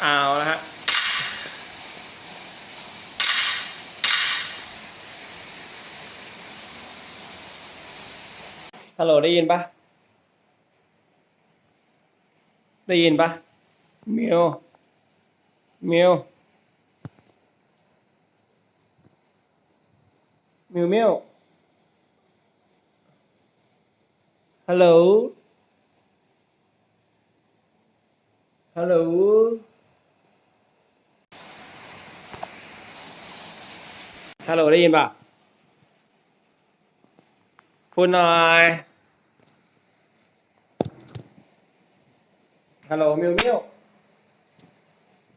เอาละฮะฮัลโหลได้ยินปะได้ยินปะมิวมิวมิวมิวฮัลโหลฮัลโหล ฮัลโหลได้ยินปะพูดหน่อย ฮัลโหลมิวมิว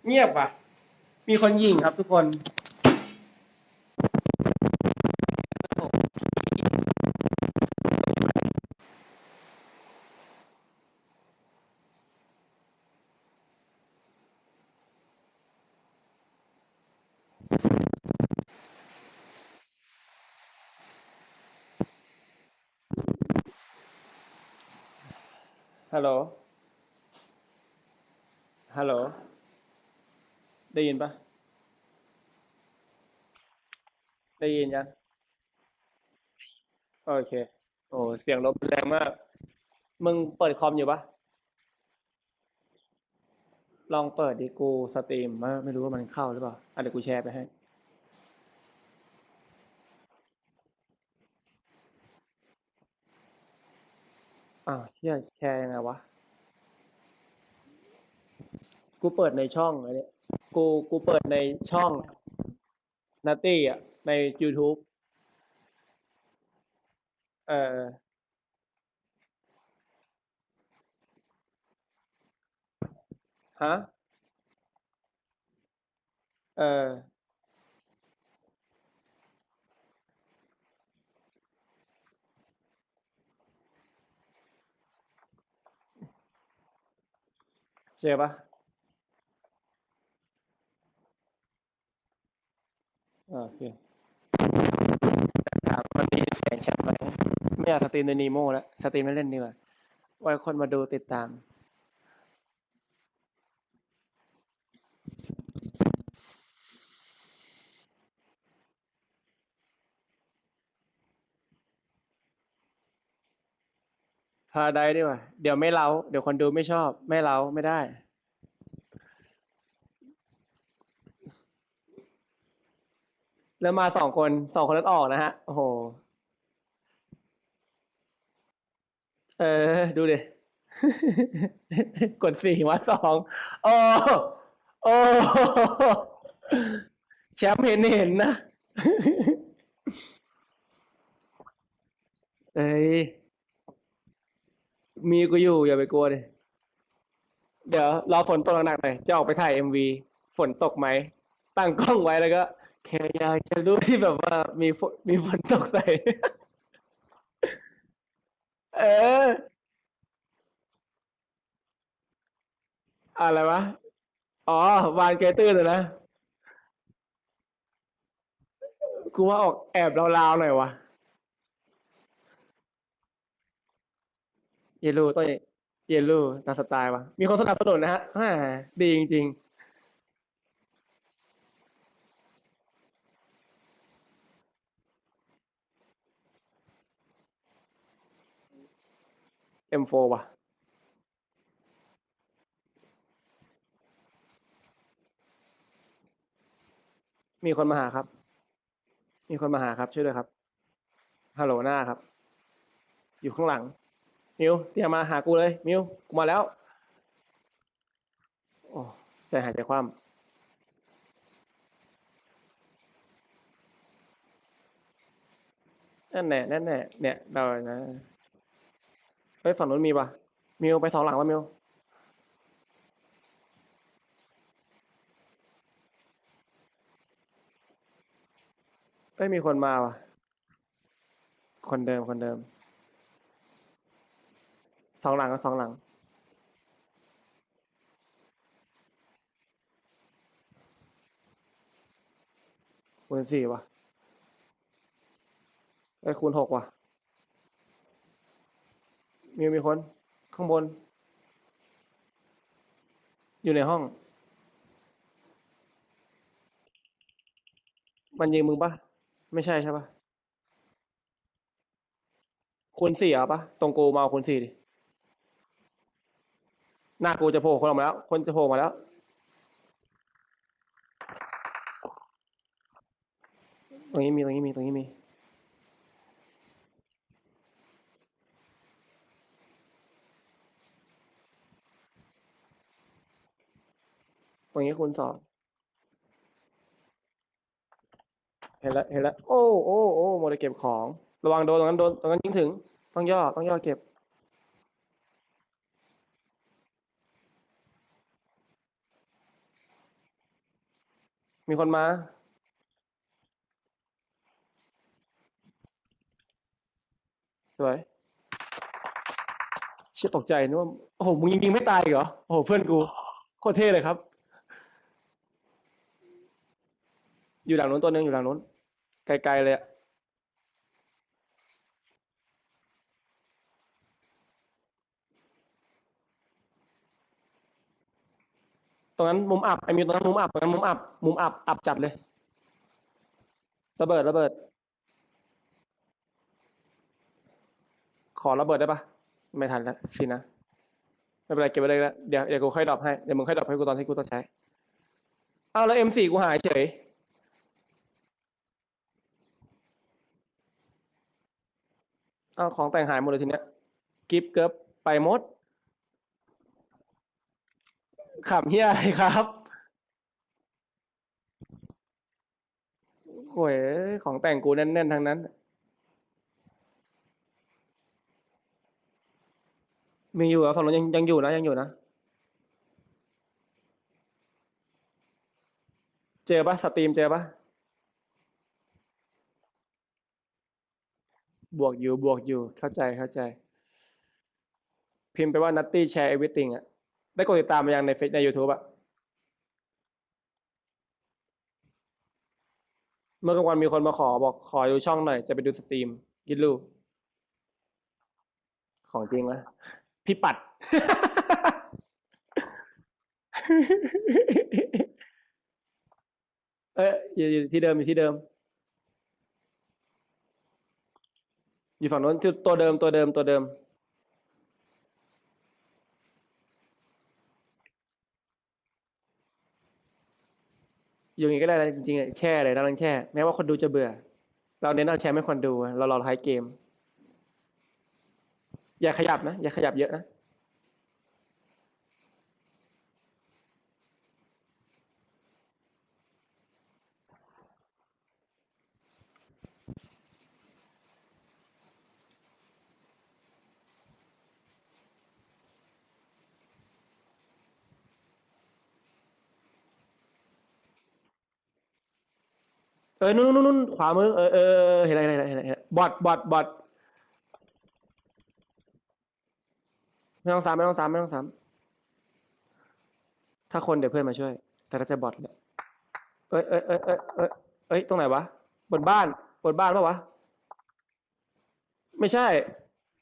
เงียบปะมีคนยิงครับทุกคน ฮัลโหล ฮัลโหล ได้ยินปะได้ยินยัง โอเค โอ้ เสียงลมแรงมาก มึงเปิดคอมอยู่ปะลองเปิดดิกูสตรีมมาไม่รู้ว่ามันเข้าหรือเปล่าอะเดี๋ยวกูแชร์ไปให้ อ้าวเฮียแชร์ยังไงวะ กูเปิดในช่องอันเนี้ยกูกูเปิดในช่องนัตตี้อะ ใน YouTube เออฮะ เออ เจอปะอ่าโอเคถามมันมีแสงชัดไหมไม่อยากสตรีมในนีโมแล้วสตรีมเล่นๆดีกว่าไว้คนมาดูติดตาม พาได้ดีกว่าเดี๋ยวไม่เล้าเดี๋ยวคนดูไม่ชอบ ไม่เล้าไม่ได้ แล้วมาสองคนสองคนนั้นออกนะฮะ โอ้โห เออ ดูดิ กดสี่วัดสองโอ้โอ้แชมป์เห็นเห็นนะ เอ้ย มีกูอยู่อย่าไปกลัวดิเดี๋ยวรอฝนตกหนักๆหน่อยจะออกไปถ่ายเอ็มวีฝนตกไหม ตั้งกล้องไว้แล้วก็แค่อยากจะรู้ที่แบบว่ามีฝนมีฝนตกใส่ เออ อะไรวะ อ๋อวานเกยตื้นเลยนะกูว่าออกแอบลาวๆหน่อยวะ เยลูต้องเยลูตามสไตล์วะมีคนสนับสนุนนะฮะฮ่าดีจริงๆ M4 ว่ะ มีคนมาหาครับ มีคนมาหาครับ ช่วยด้วยครับ ฮัลโหลหน้าครับ อยู่ข้างหลัง มิวเตรียมมาหากูเลยมิวกูมาแล้วโอ้ใจหายใจคว่ำนั่นแน่นั่นแน่เนี่ยเรานะเฮ้ยฝั่งนู้นมีปะมิวไปสองหลังวะมิวเอ้ยมีคนมาวะคนเดิมคนเดิม สองหลังก็สองหลัง คูณสี่วะไอ้คูณหกวะมีมีคน ข้างบน อยู่ในห้อง มันยิงมึงปะไม่ใช่ใช่ปะคูณสี่อะปะตรงโกมาคูณสี่ดิ หน้ากูจะโผล่คนออกมาแล้ว คนจะโผล่มาแล้ว ตรงนี้มีตรงนี้มีตรงนี้มี ตรงนี้คูณสองเห็นแล้วเห็นแล้วโอ้โอ้โอ้โมเดลเก็บของ ระวังโดนตรงนั้นโดนตรงนั้นยิงถึง ต้องย่อต้องย่อเก็บ มีคนมา สวย เชี่ยตกใจนึกว่า โอ้โห มึงยิงยิงไม่ตายเหรอ โอ้โห เพื่อนกู โคตรเท่เลยครับ อยู่หลังนู้นตัวหนึงอยู่หลังนู้น ไกลๆเลยอะ ตรงนั้นมุมอับไอ้มิวตรงนั้นมุมอับตรงนั้นมุมอับมุมอับอับจัดเลย ระเบิดระเบิด ขอระเบิดได้ปะไม่ทันแล้วสินะไม่เป็นไรเก็บไว้เลยและเดี๋ยวเดี๋ยวกูค่อยดรอปให้เดี๋ยวมึงค่อยดรอปให้กูตอนที่กูต้องใช้อ้าวแล้ว M4 กูหายเฉยอ้าวของแต่งหายหมดเลยทีเนี้ยกิฟเกิบไปหมด ขำเฮียอะไรครับโอ้ยของแต่งกูแน่นๆทั้งนั้น มีอยู่เหรอฝั่งนู้นยังยังอยู่นะยังอยู่นะ เจอปะสตรีมเจอปะบวกอยู่บวกอยู่เข้าใจเข้าใจ พิมพ์ไปว่า Nutty Share Everything อะ ได้กดติดตามมายังในเฟซใน YouTube อะเมื่อกลางวันมีคนมาขอบอกขอดูช่องหน่อย จะไปดูสตรีมกินลูของจริงนะพี่ปัด เอ้ยอยู่ที่เดิมอยู่ที่เดิม อยู่ฝั่งโน้นตัวเดิมตัวเดิมตัวเดิม อยู่อย่างนี้ก็ได้นะจริงๆแช่เลยนั่งแช่ แม้ว่าคนดูจะเบื่อ เราเน้นเอาแช่ไม่คนดู เรารอท้ายเกม อย่าขยับนะ อย่าขยับเยอะนะ เออนู่นนู่นนู่นขวามือเออเออเห็นอะไรเห็นอะไรเห็นอะไรเห็นอรบอทบอทบอทไม่ต้องซ้ำไม่ต้องซ้ำไม่ต้องซ้ำถ้าคนเดี๋ยวเพื่อนมาช่วย แต่ถ้าจะบอทเนี่ยเอ้ยเอ้ยเอ้ยเอ้ยเอ้ยเอ้ยตรงไหนวะบนบ้านบนบ้านปะวะไม่ใช่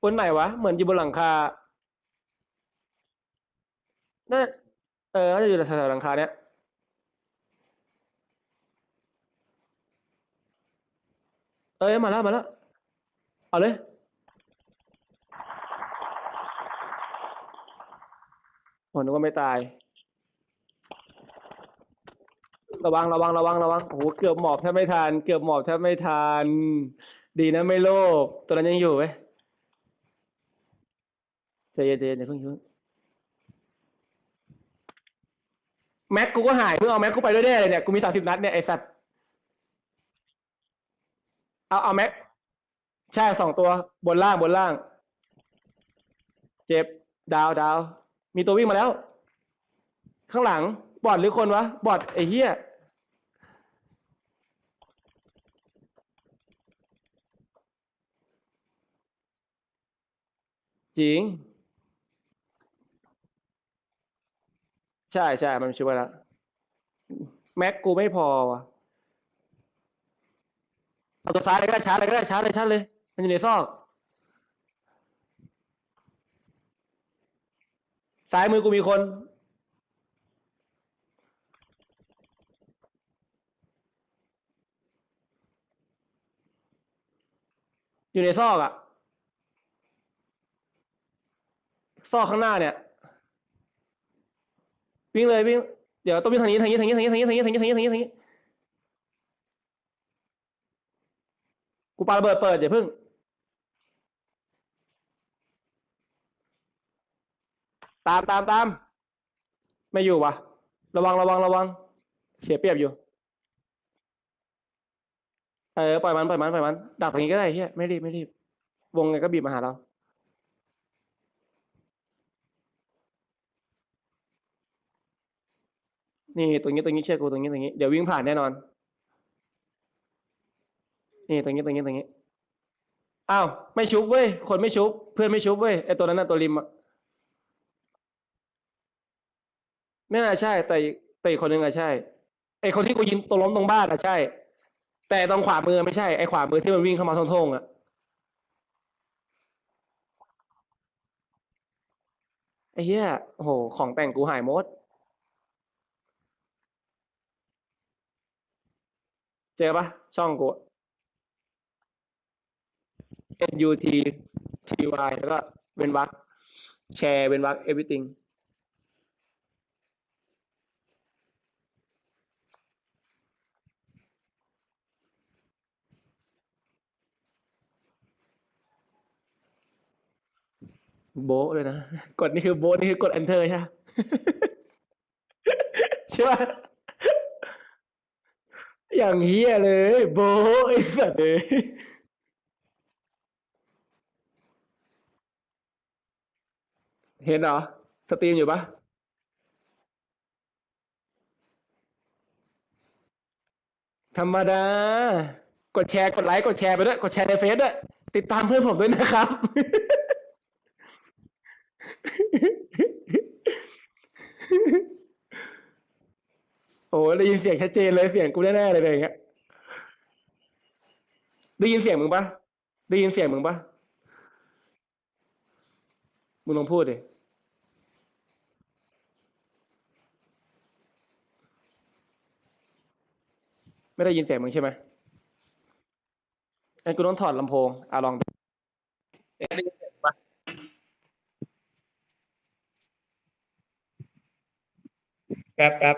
บนไหนวะเหมือนอยู่บนหลังคาน่าเออน่าจะอยู่แถวๆหลังคาเนี้ย เอ้ยมาแล้วมาแล้วเอาเลยผมนึกว่าไม่ตาย ระวังระวังระวังระวังโอ้โหเกือบหมอบแทบไม่ทันเกือบหมอบแทบไม่ทันดีนะไม่โลภตัวนั้นยังอยู่ไหมใจเย็นใจเย็นอย่าเพิ่งย่าเพิ่งแม็กกูก็หายเพิ่งเอาแม็กกูไปด้วยแน่เลยเนี่ยกูมีสามสิบนัดเนี่ยไอสัตว์ เอาเอาแม็กใช่สองตัวบนล่างบนล่าง เจ็บดาวดาวมีตัววิ่งมาแล้ว ข้างหลังบอดหรือคนวะบอดไอ้เหี้ยจริง ใช่ใช่มันช่วยแล้ว แม็กกูไม่พอวะ เอาตัวซ้ายเลยก็ได้ชาร์จเลยก็ได้ชาร์จเลยชาร์จเลย มันอยู่ในซอก ซ้ายมือกูมีคน อยู่ในซอกอะซอกข้างหน้าเนี่ย วิ่งเลยวิ่ง เดี๋ยวต้องวิ่งทางนี้ทางนี้ทางนี้ทางนี้ทางนี้ทางนี้ทางนี้ทางนี้ กูปาระเบิดเปิดอย่าเพิ่ง ตามตามตาม ไม่อยู่วะระวังระวังระวัง เสียเปรียบอยู่ เออปล่อยมันปล่อยมันปล่อยมัน ดักตรงนี้ก็ได้เฮียไม่รีบไม่รีบ วงไงก็บีบมาหาเรานี่ตรงนี้ตรงนี้เชื่อกูตรงนี้ตรงนี้เดี๋ยววิ่งผ่านแน่นอน นี่ตรงนี้ตรงนี้ตรงนี้อ้าวไม่ชุบเว้ยคนไม่ชุบ เพื่อนไม่ชุบเว้ยไอตัวนั้นน่ะตัวริมอะไม่น่าใช่ แต่แต่อีกคนนึงอะใช่ไอคนที่กูยิงตรงล้มตรงบ้านอะใช่ แต่ตรงขวามือไม่ใช่ไอขวามือที่มันวิ่งเข้ามาทงๆอะไอ้เหี้ยโอ้โหของแต่งกูหายหมดเจอปะช่องกู N U T T Y แล้วก็เว้นวรรคแชร์เว้นวรรค everything โบเลยนะ กดนี่คือโบนี่คือกด enter ใช่ปะใช่ปะอย่างเฮียเลย โบไอ้สัตว์เลย เห็นเหรอ สตรีมอยู่ปะธรรมดา กดแชร์กดไลค์กดแชร์ไปด้วย กดแชร์ในเฟซด้วย ติดตามเพื่อนผมด้วยนะครับ โอ้ได้ยินเสียงชัดเจนเลยเสียงกูแน่ๆเลยอะไรอย่างเงี้ยได้ยินเสียงมึงปะได้ยินเสียงมึงปะมึงลองพูดดิ ไม่ได้ยินเสียงมึงใช่ไหมงั้นกูต้องถอดลำโพงอะลองดูเอ๊ะได้ยินเสียงปะแป๊บแป๊บ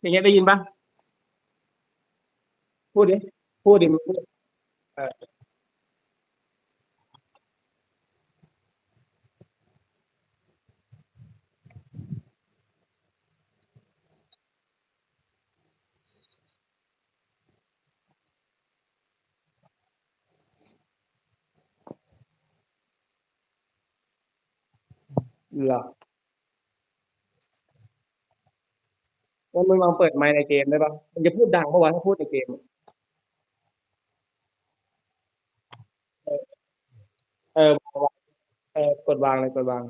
อย่างเงี้ยได้ยินปะพูดดิ พูดดิมึงพูดเออ เหรอว่ามึงลองเปิดไมค์ในเกมได้ปะมันจะพูดดังเมื่อวานถ้าพูดในเกมเออเออเออกดวางเลยกดวาง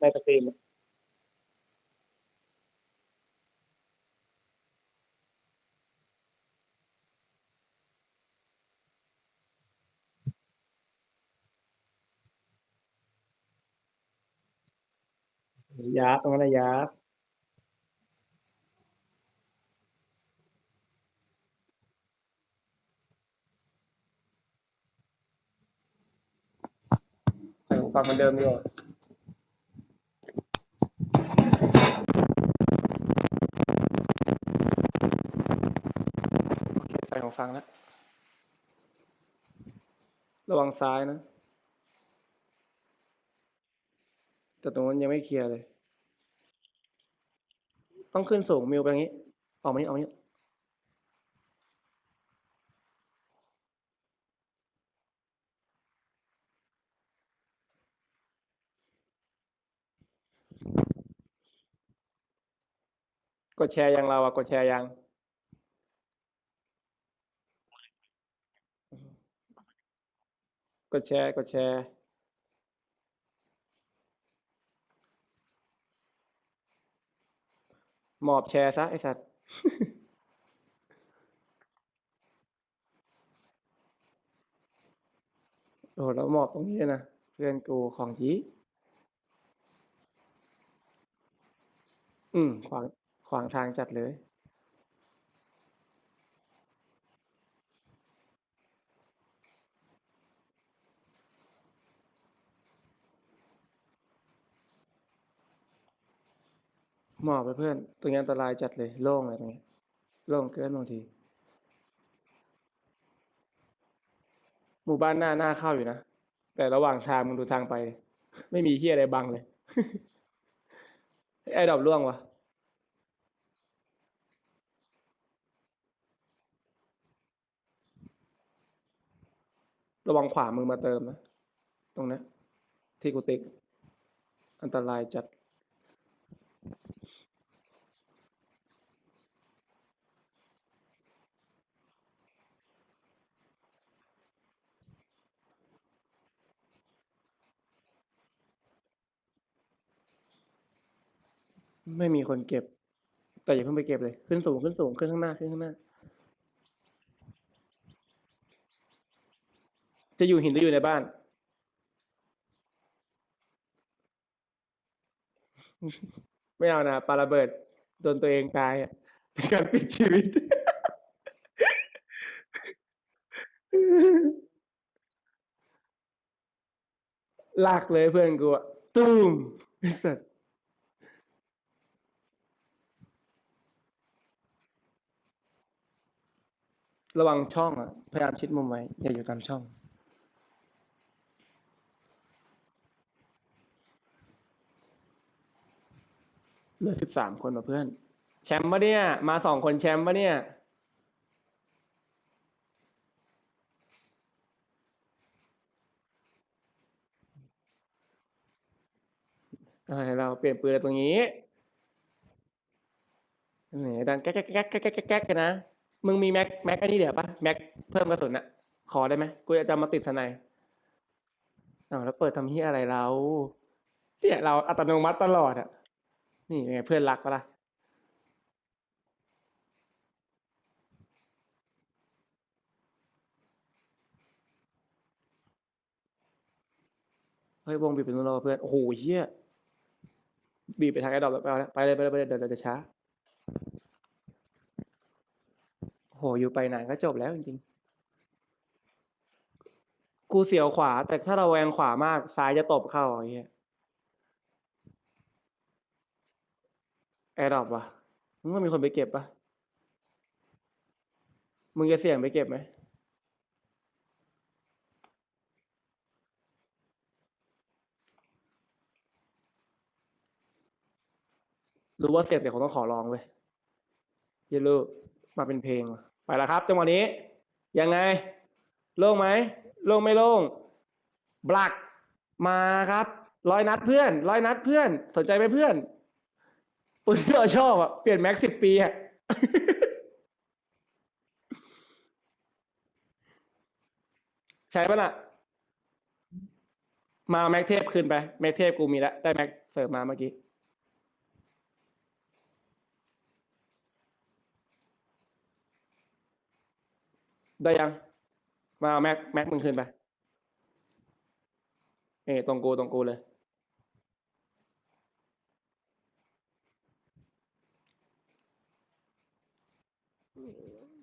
ในสตรีมยาร์ดตรงนั้นนะยาร์ดใส่หูฟังเหมือนเดิมดีกว่าโอเคใส่หู ฟังแล้วระวังซ้ายนะ แต่ตรงนั้นยังไม่เคลียร์เลย ต้องขึ้นสูงมิวไปอย่างนี้ ออกมานี้ออกมานี้กดแชร์ยังเราอะกดแชร์ยัง กดแชร์ กดแชร์ หมอบแชร์ซะไอสัตว์ โอ้โหแล้วหมอบตรงนี้นะ เพื่อนกูของจีอืม ขวาง ขวางทางจัดเลย หมอบไปเพื่อน ตรงนี้อันตรายจัดเลยโล่งเลยตรงนี้โล่งเกินบางที หมู่บ้านหน้าหน้าเข้าอยู่นะ แต่ระหว่างทางมึงดูทางไป ไม่มีเฮียอะไรบังเลยไอ้ดอกร่วงวะระวังขวามือมาเติมนะ ตรงนี้ที่กูติ๊กอันตรายจัด ไม่มีคนเก็บ แต่อย่าเพิ่งไปเก็บเลย ขึ้นสูงขึ้นสูงขึ้นข้างหน้าขึ้นข้างหน้า จะอยู่หินหรืออยู่ในบ้าน ไม่เอานะปาระเบิดโดนตัวเองตายเป็นการปิดชีวิตลากเลยเพื่อนกูอะตุ้มไอ้สัส ระวังช่องอะพยายามชิดมุมไว้ อย่าอยู่ตามช่อง เหลือสิบสามคนว่ะเพื่อน แชมป์ปะเนี่ย มาสองคนแชมป์ปะเนี่ยอะไรเราเปลี่ยนปืนอะไรตรงนี้ ดังแก๊กแก๊กแก๊กแก๊กแก๊กแก๊กแก๊กกันนะ มึงมีแม็กแม็กอันนี้เดี๋ยวปะแม็กเพิ่มกระสุนอะขอได้ไหมกูจะมาติดสไนด์อ้าวแล้วเปิดทำเฮียอะไรเราเนี่ยเราอัตโนมัติตลอดอะนี่ไงเพื่อนรักปะล่ะเฮ้ยวงบีบไปนู้นเราเพื่อนโอ้โหเฮียบีบไปทางไอ้ดอกแล้วไปเลยไปเลยไปเลยเดี๋ยวเดี๋ยวจะช้า โหอยู่ไปนานก็จบแล้วจริงๆ กูเสียวขวา แต่ถ้าเราแวงขวามากซ้ายจะตบเข้าไอ้เหี้ยแอร์ดรอปวะมึงว่มีคนไปเก็บปะมึงจะเสี่ยงไปเก็บไหมรู้ว่าเสียแต่คงต้องขอลองเว้ยเยลูกมาเป็นเพลงว่ะ ไปแล้วครับจังหวะนี้ยังไงโล่งไหมโล่งไม่โล่งบลักมาครับร้อยนัดเพื่อนร้อยนัดเพื่อน สนใจไหมเพื่อนปืนที่เราชอบอะเปลี่ยนแม็กสิบปีอะใช่ปะน่ะ มาแม็กเทพคืนไป แม็กเทพกูมีแล้วได้แม็กเสร์ฟมาเมื่อกี้ ได้ยังมาเอาแม็กแม็กมึงคืนไปเอ้ตรงกูตรงกูเลย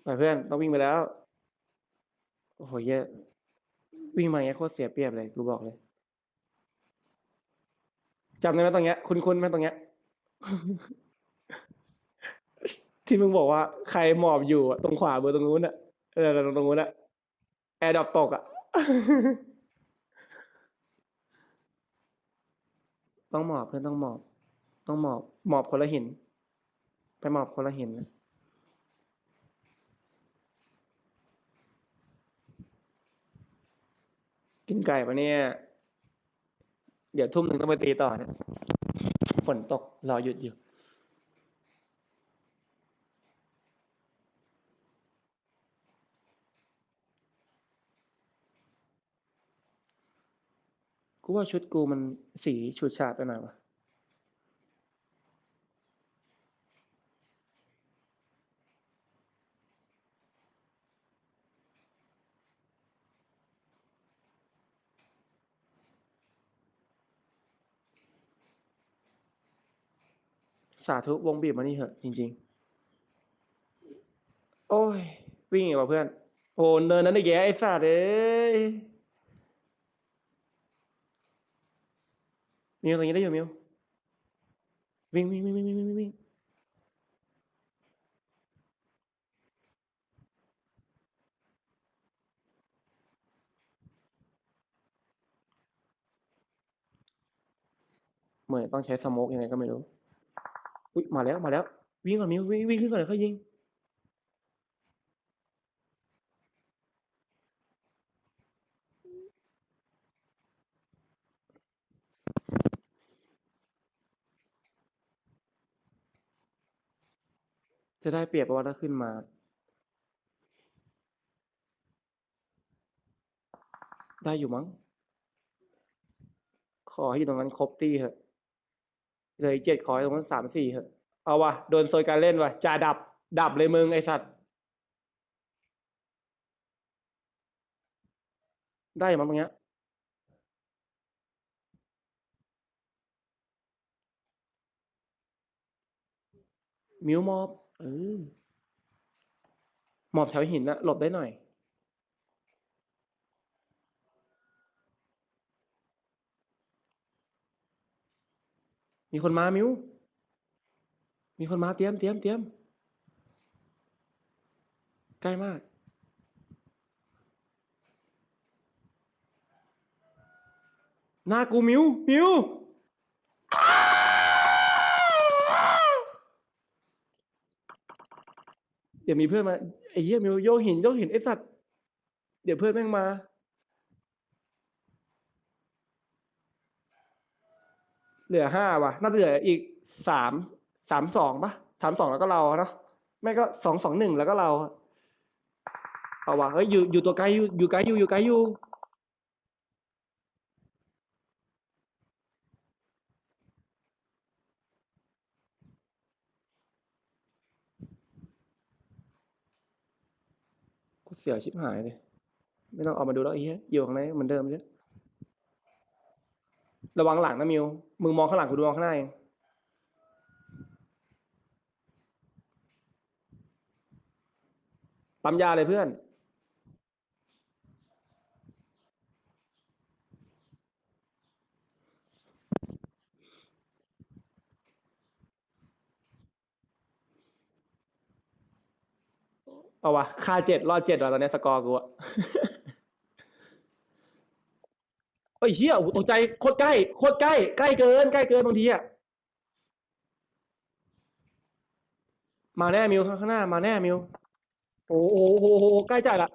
ไปเพื่อนต้องวิ่งไปแล้ว โอ้โหเยอะวิ่งมาอย่างเงี้ยโคตรเสียเปรียบเลยกูบอกเลยจำได้ไหมตรงเนี้ย คุณคุณไหมตรงเนี้ย ที่มึงบอกว่า ใครหมอบอยู่ตรงขวาเบอร์ตรงนู้นอะ เออตรงตรงนู้นอะแอร์ดรอปตกอะต้องหมอบเพื่อนต้องหมอบ ต้องหมอบ หมอบคนละหิน ไปหมอบคนละหินนะกินไก่ปะเนี่ย เดี๋ยวทุ่มหนึ่งต้องไปตีต่อนี่ฝนตกรอหยุดอยู่ กูว่าชุดกูมันสีฉูดฉาดไปหน่อยวะสาธุวงบีบมานี่เหอะ จริง ๆ โอ้ย วิ่งอีกว่ะเพื่อน โอ้เนินนั้นอีกแกไอ้สัตว์เอ้ย มิวตรงนี้ได้อยู่มิววิ่งวิ่งวิ่งวิ่งวิ่งวิ่งวิ่งเหมือนต้องใช้สโมกยังไงก็ไม่รู้ อุ้ยมาแล้วมาแล้ว วิ่งก่อนมิววิ่งวิ่งขึ้นก่อนเลยค่อยยิง จะได้เปรียบเพราะว่าถ้าขึ้นมา ได้อยู่มั้ง ขอให้อยู่ตรงนั้นครบตีเหอะเหลยเจ็ดขอให้ตรงนั้นสามสี่เหอะ เอาวะโดนโซยการเล่นวะจ่าดับ ดับเลยมึงไอสัตว์ ได้อยู่มั้งตรงเนี้ยมิวมอบ หมอบแถวหินนะหลบได้หน่อย มีคนมามิว มีคนมาเตรียมเตรียมเตรียมใกล้มาก หน้ากูมิวมิว เดี๋ยวมีเพื่อนมาไอ้เหี้ยมิวโยกหินโยกหินไอ้สัตว์เดี๋ยวเพื่อนแม่งมา เหลือห้าว่ะ น่าจะเหลืออีกสามสามสองปะสามสองแล้วก็เราเนาะไม่ก็สองสองหนึ่งแล้วก็เราเอาว่ะเฮ้ยอยู่อยู่ตัวไกลอยู่อยู่ไกลอยู่อยู่ไกลอยู่ เสียชิบหายเลย ไม่ต้องออกมาดูแล้วไอ้เหี้ยอยู่ข้างในเหมือนเดิมใช่ระวังหลังนะมิว มึงมองข้างหลังกูดูมองข้างหน้าเองปั๊มยาเลยเพื่อน เอาวะค่าเจ็ดรอดเจ็ดว่ะตอนนี้สกอร์กูอะเฮ้ยเชี่ยโอ้ตกใจโคตรใกล้โคตรใกล้ใกล้เกินใกล้เกินบางทีอะมาแน่มิวข้างหน้า มาแน่มิวโอ้โหโอ้โหโอ้โหใกล้จัดละ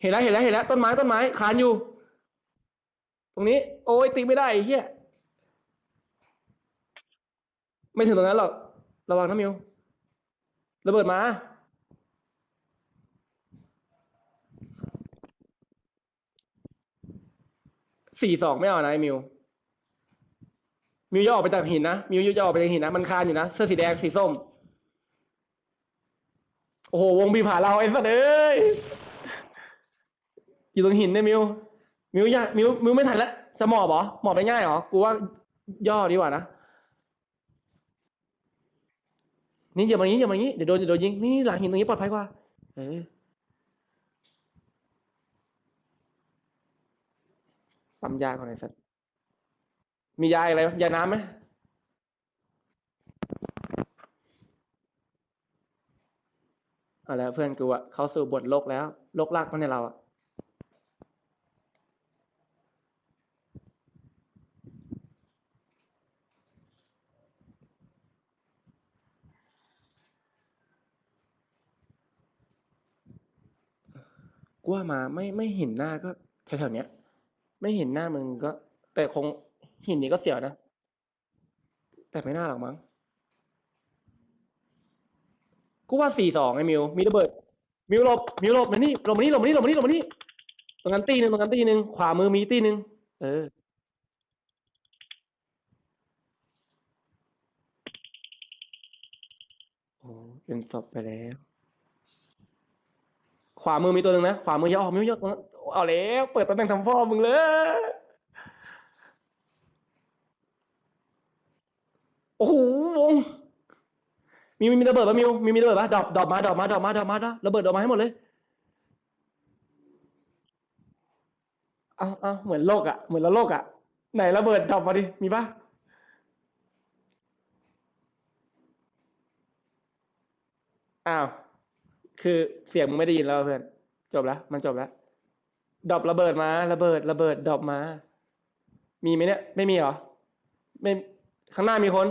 เห็นแล้วเห็นแล้วเห็นแล้วต้นไม้ต้นไม้คานอยู่ ตรงนี้ โอ้ยตีไม่ได้ไอ้เฮียไม่ถึงตรงนั้นหรอกระวังนะมิวระเบิดมา สี่สองไม่เอานะไอ้มิว มิวจะออกไปจากหินนะ มิวจะออกไปจากหินนะ มันคานอยู่นะ เสื้อสีแดงสีส้ม โอ้โห วงบีผ่าเราไอ้สัสเอ้ย อยู่ตรงหินเนี่ยมิว มิวอยากมิว มิวไม่ทันแล้วจะหมอบเหรอ หมอบไปง่ายเหรอ กูว่าย่อดีกว่านะ นี่อย่ามาอย่างนี้อย่ามาอย่างนี้ เดี๋ยวโดนเดี๋ยวโดนยิง นี่หลังหินตรงนี้ปลอดภัยกว่า เออ ปั๊มยาก่อนไอ้สัสมียาอะไรยาน้ำไหมเอาแล้วเพื่อนกูอะเข้าสู่บทโลกแล้วโลกลากมันในเราอะกูว่ามาไม่ไม่เห็นหน้าก็แถวๆเนี้ย ไม่เห็นหน้ามึงก็ แต่คงหินนี้ก็เสียวนะ แต่ไม่น่าหรอกมั้ง กูว่าสี่สองไอ้มิว มีระเบิด มิวหลบ มิวหลบมานี่หลบมานี่หลบมานี่หลบมานี่หลบมานี่ ตรงนั้นตีหนึ่งตรงนั้นตีหนึ่งขวามือมีตีหนึ่งเออ โอ้เป็นศพไปแล้ว ขวามือมีตัวหนึ่งนะ ขวามือย่าออกไม่ยก เอาแล้วเปิดตำแหน่งทำพ่อมึงเลยโอ้โหวงมีมีระเบิดปะมิวมีมีระเบิดปะดอปดอปมาดอปมาดอปมาดอปมาดรอประเบิดดอปมาให้หมดเลยเอาเอาเหมือนโลกอะเหมือนละโลกอะไหนระเบิดดอปมาดิมีปะอ้าว คือเสียงมึงไม่ได้ยินแล้วเพื่อน จบแล้ว มันจบแล้ว ดอประเบิดมา ระเบิด ระเบิดดอบมา มีไหมเนี่ย ไม่มีเหรอ ไม่ ข้างหน้ามีคน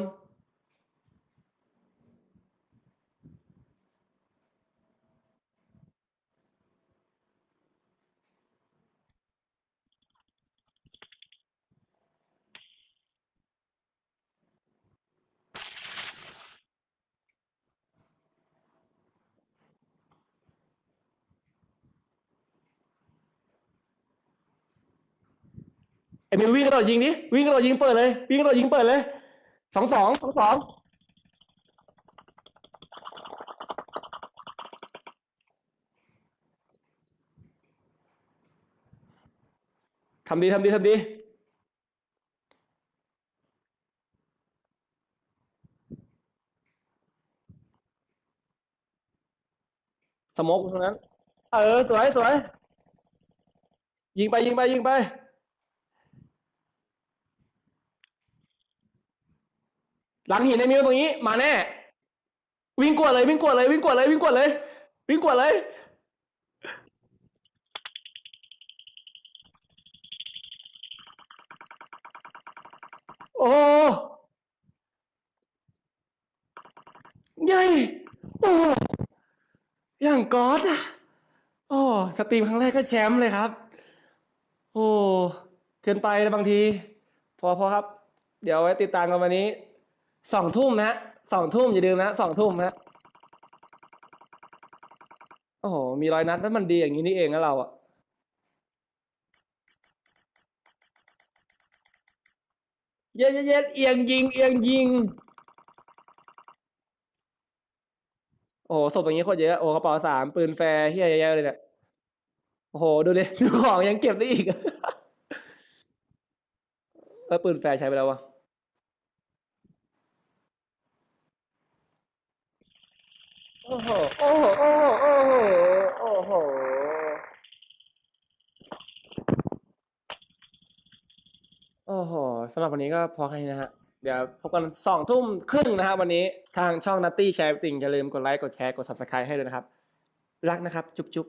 นิววิ่งกระโดดยิงดิวิ่งกระโดดยิงเปิดเลย วิ่งกระโดดยิงเปิดเลยสองสองสองสองทำดีทำดีทำดีสมกตรงนั้น เออ สวยสวยยิงไปยิงไปยิงไป หลังหินในมิวตรงนี้มาแน่ วิ่งกวดเลยวิ่งกวดเลยวิ่งกวดเลยวิ่งกวดเลย วิ่งกวดเลย โอ้ใหญ่โอ้อย่างก๊อตอะโอ้สตรีมครั้งแรกก็แชมป์เลยครับ โอ้เกินไปนะบางที พอพอครับ เดี๋ยวไว้ติดตามกันวันนี้ สองทุ่มนะฮะสองทุ่มอย่าลืมนะสองทุ่มนะโอ้โหมีรอยนัดแล้วมันดีอย่างนี้นี่เองนะเราอะเย็ดเย็ดเอียงยิงเอียงยิง โอ้โหศพอย่างนี้โคตรเยอะโอ้กระเป๋าสามปืนแฟร์เฮียเยอะเลยเนี่ยโอ้โหดูดิดูของยังเก็บได้อีกเออปืนแฟร์ใช้ไปแล้ววะ โอ้โหโอ้โหโอ้โหโอ้โหโอ้โหโอ้โหสำหรับวันนี้ก็พอแค่นี้นะฮะ เดี๋ยวพบกันสองทุ่มครึ่งนะฮะวันนี้ทางช่องนัตตี้แชร์ติ่งอย่าลืมกดไลค์ กดแชร์ กด subscribe ให้ด้วยนะครับ รักนะครับ จุ๊บจุ๊บ